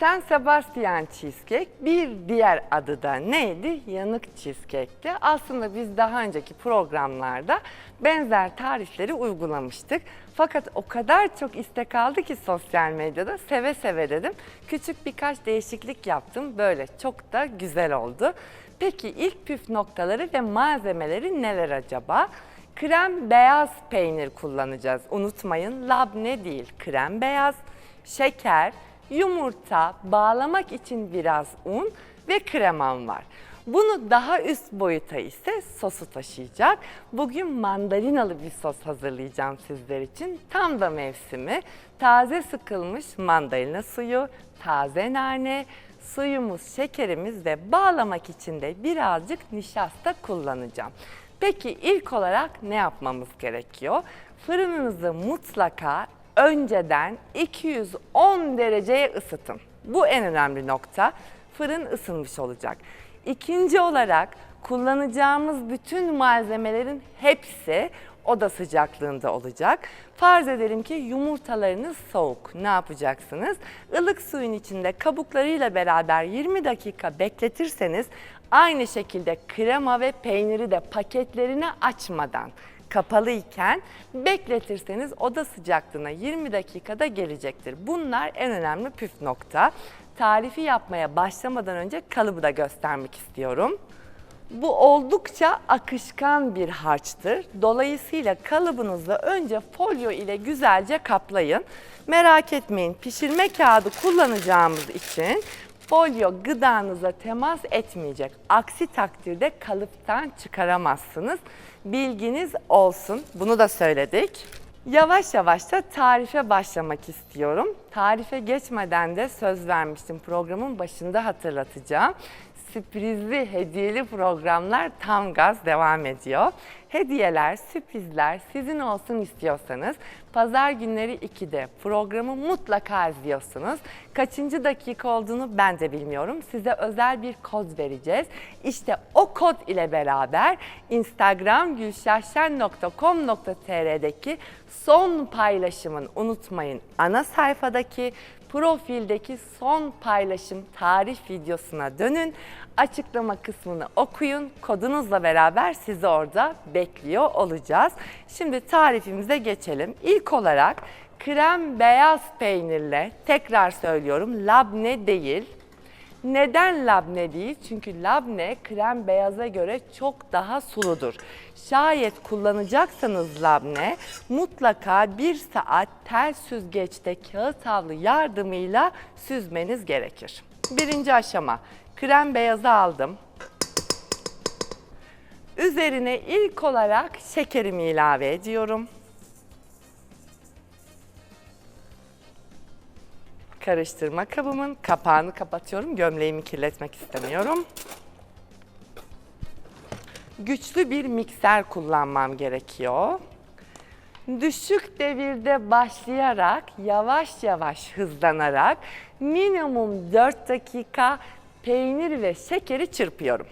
San Sebastian Cheesecake bir diğer adı da neydi? Yanık cheesecake'ti. Aslında biz daha önceki programlarda benzer tarifleri uygulamıştık. Fakat o kadar çok istek aldı ki sosyal medyada seve seve dedim. Küçük birkaç değişiklik yaptım. Böyle çok da güzel oldu. Peki ilk püf noktaları ve malzemeleri neler acaba? Krem beyaz peynir kullanacağız. Unutmayın labne değil krem beyaz, şeker, yumurta, bağlamak için biraz un ve kremam var. Bunu daha üst boyuta ise sosu taşıyacak. Bugün mandalinalı bir sos hazırlayacağım sizler için. Tam da mevsimi. Taze sıkılmış mandalina suyu, taze nane, suyumuz, şekerimiz ve bağlamak için de birazcık nişasta kullanacağım. Peki ilk olarak ne yapmamız gerekiyor? Fırınınızı mutlaka önceden 210 dereceye ısıtın. Bu en önemli nokta. Fırın ısınmış olacak. İkinci olarak kullanacağımız bütün malzemelerin hepsi oda sıcaklığında olacak. Farz edelim ki yumurtalarınız soğuk. Ne yapacaksınız? Ilık suyun içinde kabuklarıyla beraber 20 dakika bekletirseniz aynı şekilde krema ve peyniri de paketlerini açmadan kapalı iken bekletirseniz oda sıcaklığına 20 dakikada gelecektir. Bunlar en önemli püf nokta. Tarifi yapmaya başlamadan önce kalıbı da göstermek istiyorum. Bu oldukça akışkan bir harçtır. Dolayısıyla kalıbınızı önce folyo ile güzelce kaplayın. Merak etmeyin pişirme kağıdı kullanacağımız için folyo gıdanıza temas etmeyecek. Aksi takdirde kalıptan çıkaramazsınız. Bilginiz olsun. Bunu da söyledik. Yavaş yavaş da tarife başlamak istiyorum. Tarife geçmeden de söz vermiştim programın başında hatırlatacağım. Sürprizli hediyeli programlar tam gaz devam ediyor. Hediyeler, sürprizler sizin olsun istiyorsanız pazar günleri 2'de programı mutlaka izliyorsunuz. Kaçıncı dakika olduğunu ben de bilmiyorum. Size özel bir kod vereceğiz. İşte o kod ile beraber Instagram gülşahşen.com.tr'deki son paylaşımın unutmayın ana sayfadaki profildeki son paylaşım tarif videosuna dönün. Açıklama kısmını okuyun. Kodunuzla beraber sizi orada bekliyor olacağız. Şimdi tarifimize geçelim. İlk olarak krem beyaz peynirle tekrar söylüyorum labne değil. Neden labne değil? Çünkü labne krem beyaza göre çok daha suludur. Şayet kullanacaksanız labne mutlaka bir saat tel süzgeçte kağıt havlu yardımıyla süzmeniz gerekir. Birinci aşama krem beyazı aldım. Üzerine ilk olarak şekerimi ilave ediyorum. Karıştırma kabımın kapağını kapatıyorum. Gömleğimi kirletmek istemiyorum. Güçlü bir mikser kullanmam gerekiyor. Düşük devirde başlayarak yavaş yavaş hızlanarak minimum 4 dakika peynir ve şekeri çırpıyorum.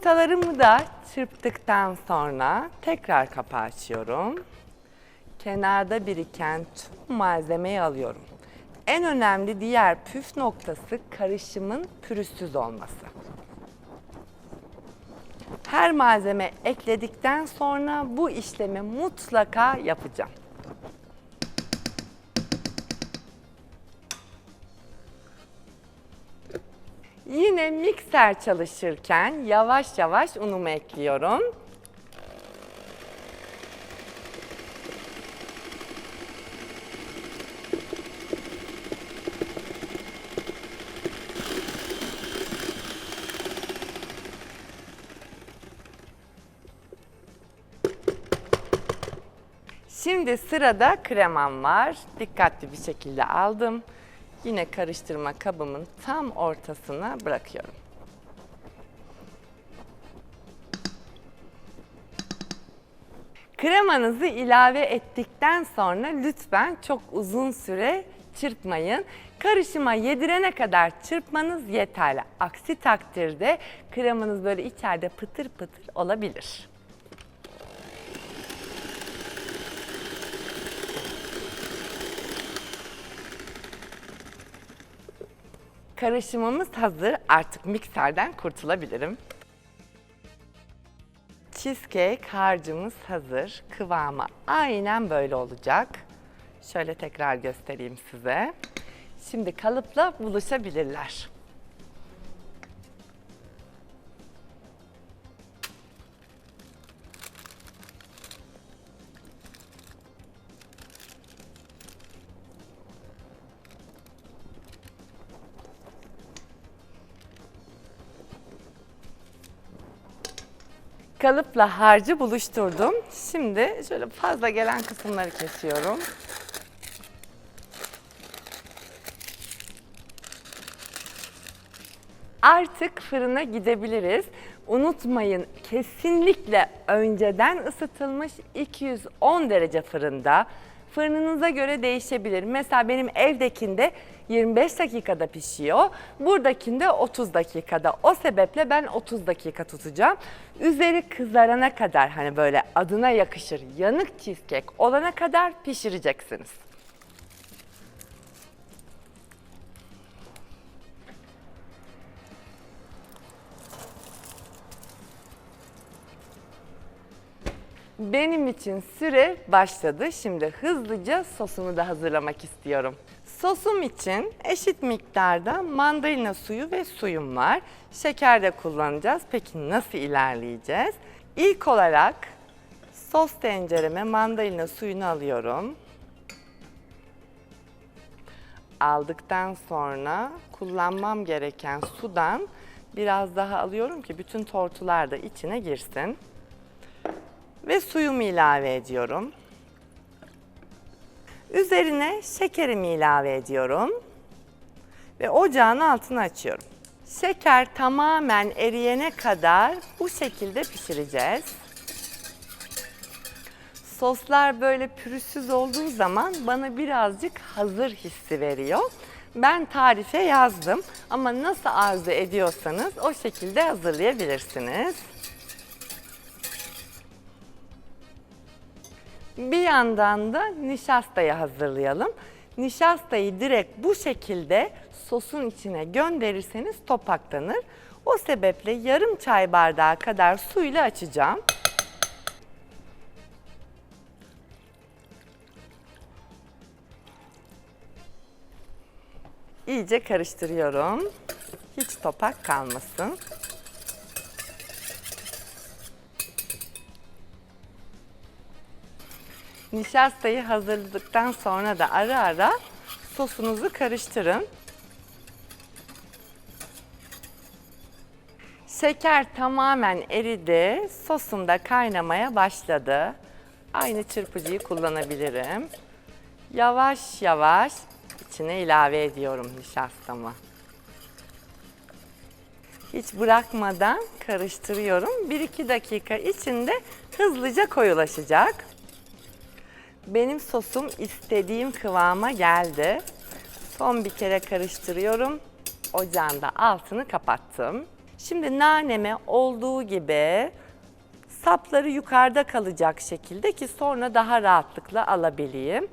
Yumurtalarımı da çırptıktan sonra tekrar kapağı açıyorum. Kenarda biriken tüm malzemeyi alıyorum. En önemli diğer püf noktası karışımın pürüzsüz olması. Her malzeme ekledikten sonra bu işlemi mutlaka yapacağım. Yine mikser çalışırken yavaş yavaş unumu ekliyorum. Şimdi sırada kremam var. Dikkatli bir şekilde aldım. Yine karıştırma kabımın tam ortasına bırakıyorum. Kremanızı ilave ettikten sonra lütfen çok uzun süre çırpmayın. Karışıma yedirene kadar çırpmanız yeterli. Aksi takdirde kremanız böyle içeride pıtır pıtır olabilir. Karışımımız hazır. Artık mikserden kurtulabilirim. Cheesecake harcımız hazır. Kıvamı aynen böyle olacak. Şöyle tekrar göstereyim size. Şimdi kalıpla buluşabilirler. Kalıpla harcı buluşturdum. Şimdi şöyle fazla gelen kısımları kesiyorum. Artık fırına gidebiliriz. Unutmayın kesinlikle önceden ısıtılmış 210 derece fırında. Fırınınıza göre değişebilir. Mesela benim evdekinde 25 dakikada pişiyor. Buradakinde 30 dakikada. O sebeple ben 30 dakika tutacağım. Üzeri kızarana kadar hani böyle adına yakışır yanık cheesecake olana kadar pişireceksiniz. Benim için süre başladı. Şimdi hızlıca sosumu da hazırlamak istiyorum. Sosum için eşit miktarda mandalina suyu ve suyum var. Şeker de kullanacağız. Peki nasıl ilerleyeceğiz? İlk olarak sos tencereme mandalina suyunu alıyorum. Aldıktan sonra kullanmam gereken sudan biraz daha alıyorum ki bütün tortular da içine girsin ve suyumu ilave ediyorum. Üzerine şekerimi ilave ediyorum ve ocağın altını açıyorum. Şeker tamamen eriyene kadar bu şekilde pişireceğiz. Soslar böyle pürüzsüz olduğu zaman bana birazcık hazır hissi veriyor. Ben tarife yazdım ama nasıl arzu ediyorsanız o şekilde hazırlayabilirsiniz. Bir yandan da nişastayı hazırlayalım. Nişastayı direkt bu şekilde sosun içine gönderirseniz topaklanır. O sebeple yarım çay bardağı kadar suyla açacağım. İyice karıştırıyorum. Hiç topak kalmasın. Nişastayı hazırladıktan sonra da ara ara sosunuzu karıştırın. Şeker tamamen eridi. Sosum da kaynamaya başladı. Aynı çırpıcıyı kullanabilirim. Yavaş yavaş içine ilave ediyorum nişastamı. Hiç bırakmadan karıştırıyorum. 1-2 dakika içinde hızlıca koyulaşacak. Benim sosum istediğim kıvama geldi. Son bir kere karıştırıyorum. Ocağın da altını kapattım. Şimdi naneme olduğu gibi sapları yukarıda kalacak şekilde ki sonra daha rahatlıkla alabileyim.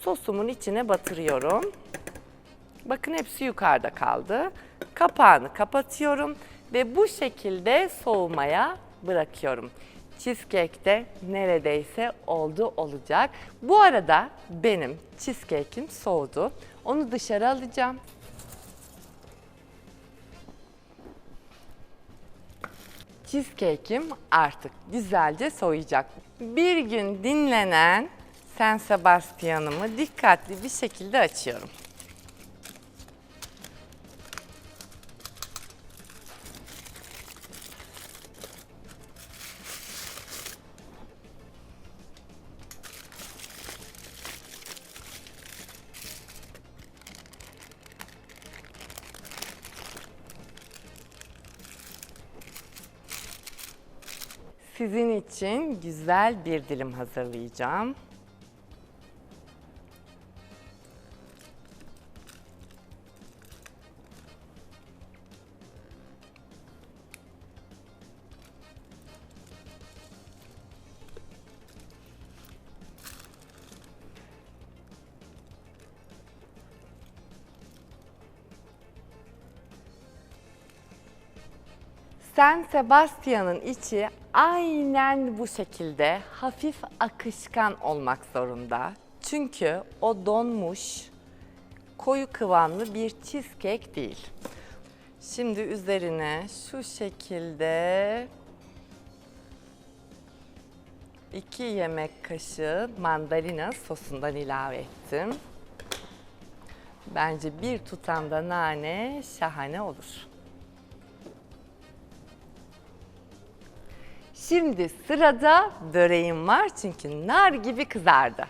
Sosumun içine batırıyorum. Bakın hepsi yukarıda kaldı. Kapağını kapatıyorum ve bu şekilde soğumaya bırakıyorum. Cheesecake de neredeyse oldu olacak. Bu arada benim cheesecake'im soğudu. Onu dışarı alacağım. Cheesecake'im artık güzelce soğuyacak. Bir gün dinlenen San Sebastian'ımı dikkatli bir şekilde açıyorum. Sizin için güzel bir dilim hazırlayacağım. San Sebastian'ın içi aynen bu şekilde hafif akışkan olmak zorunda. Çünkü o donmuş, koyu kıvamlı bir cheesecake değil. Şimdi üzerine şu şekilde 2 yemek kaşığı mandalina sosundan ilave ettim. Bence bir tutam da nane şahane olur. Şimdi sırada böreğim var çünkü nar gibi kızardı.